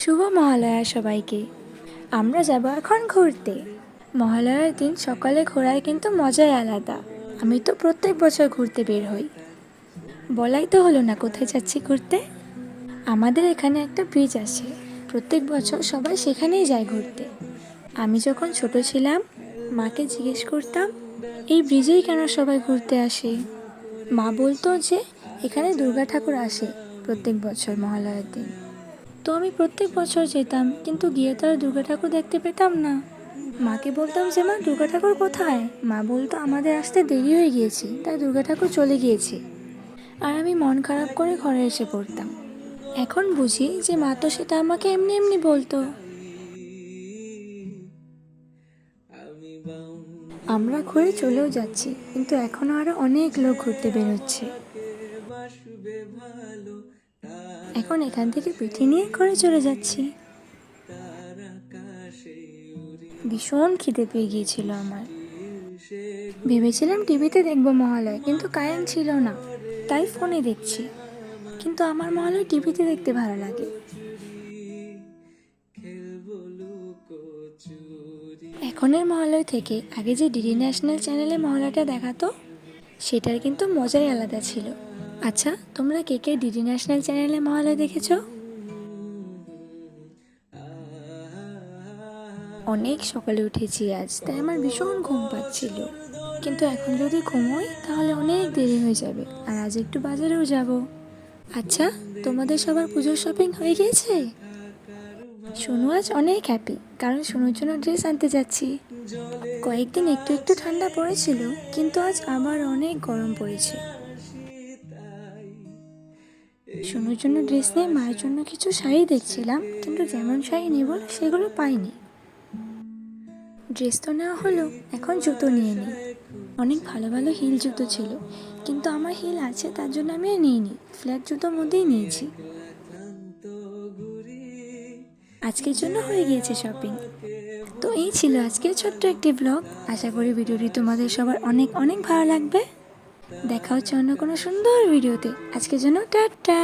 শুভ মহালয়া সবাইকে। আমরা যাব এখন ঘুরতে। মহালয়ার দিন সকালে ঘোরার কিন্তু মজাই আলাদা। আমি তো প্রত্যেক বছর ঘুরতে বের হই। বলাই তো হলো না কোথায় যাচ্ছি ঘুরতে? আমাদের এখানে একটা ব্রিজ আছে। প্রত্যেক বছর সবাই সেখানেই যায় ঘুরতে। আমি যখন ছোট ছিলাম, মাকে জিজ্ঞেস করতাম, এই ব্রিজেই কেন সবাই ঘুরতে আসে? মা বলতো যে, এখানে দুর্গা ঠাকুর আসে প্রত্যেক বছর মহালয়ার দিন। তো আমি প্রত্যেক বছর যেতাম, কিন্তু গিয়ে তো আর দুর্গা ঠাকুর দেখতে পেতাম না। মাকে বলতাম, যে মা, দুর্গা ঠাকুর কোথায়? মা বলতো, আমাদের আসতে দেরি হয়ে গিয়েছে, তাই দুর্গা ঠাকুর চলে গিয়েছে। আর আমি মন খারাপ করে ঘরে এসে পড়তাম। এখন বুঝি যে মা তো সেটা আমাকে এমনি এমনি বলতো। আমরা ঘুরে চলেও যাচ্ছি, কিন্তু এখনও আরও অনেক লোক ঘুরতে বেরোচ্ছে। এখন এখান থেকে পিঠে নিয়ে ঘরে চলে যাচ্ছি। ভীষণ খিদে পেয়ে গিয়েছিল আমার। ভেবেছিলাম টিভিতে দেখব মহালয়, কিন্তু কারেন্ট ছিল না, তাই ফোনে দেখছি। কিন্তু আমার মহালয় টিভিতে দেখতে ভালো লাগে। এখনের মহালয় থেকে আগে যে ডিডি ন্যাশনাল চ্যানেলে মহালয়টা দেখাতো সেটার কিন্তু মজাই আলাদা ছিল। আচ্ছা তোমরা কে কে ডিডি ন্যাশনাল চ্যানেলে মহালয় দেখেছ? অনেক সকালে উঠেছি আজ, তাই আমার ভীষণ ঘুম পাচ্ছিল। কিন্তু এখন যদি ঘুমোই, তাহলে অনেক দেরি হয়ে যাবে, আর আজ একটু বাজারেও যাব। আচ্ছা তোমাদের সবার পুজোর শপিং হয়ে গিয়েছে? সোনু আজ অনেক হ্যাপি কারণ সোনুর জন্য ড্রেস আনতে যাচ্ছি। কয়েকদিন একটু একটু ঠান্ডা পড়েছিল, কিন্তু আজ আবার অনেক গরম পড়েছে। সোনুর জন্য ড্রেস নিয়ে মায়ের জন্য কিছু শাড়ি দেখছিলাম, কিন্তু যেমন শাড়ি নেব সেগুলো পাইনি। ড্রেস তো নেওয়া হলো, এখন জুতো নিয়ে নিই অনেক ভালো ভালো হিল জুতো ছিল, কিন্তু আমার হিল আছে, তার জন্য আমি আর নিইনি। ফ্ল্যাট জুতোর মধ্যেই নিয়েছি। আজকের জন্য হয়ে গিয়েছে শপিং তো এই ছিল আজকের ছোট্ট একটি ব্লগ আশা করি ভিডিওটি তোমাদের সবার অনেক অনেক ভালো লাগবে। দেখা হচ্ছে অন্য কোনো সুন্দর ভিডিওতে। আজকের জন্য টাটা।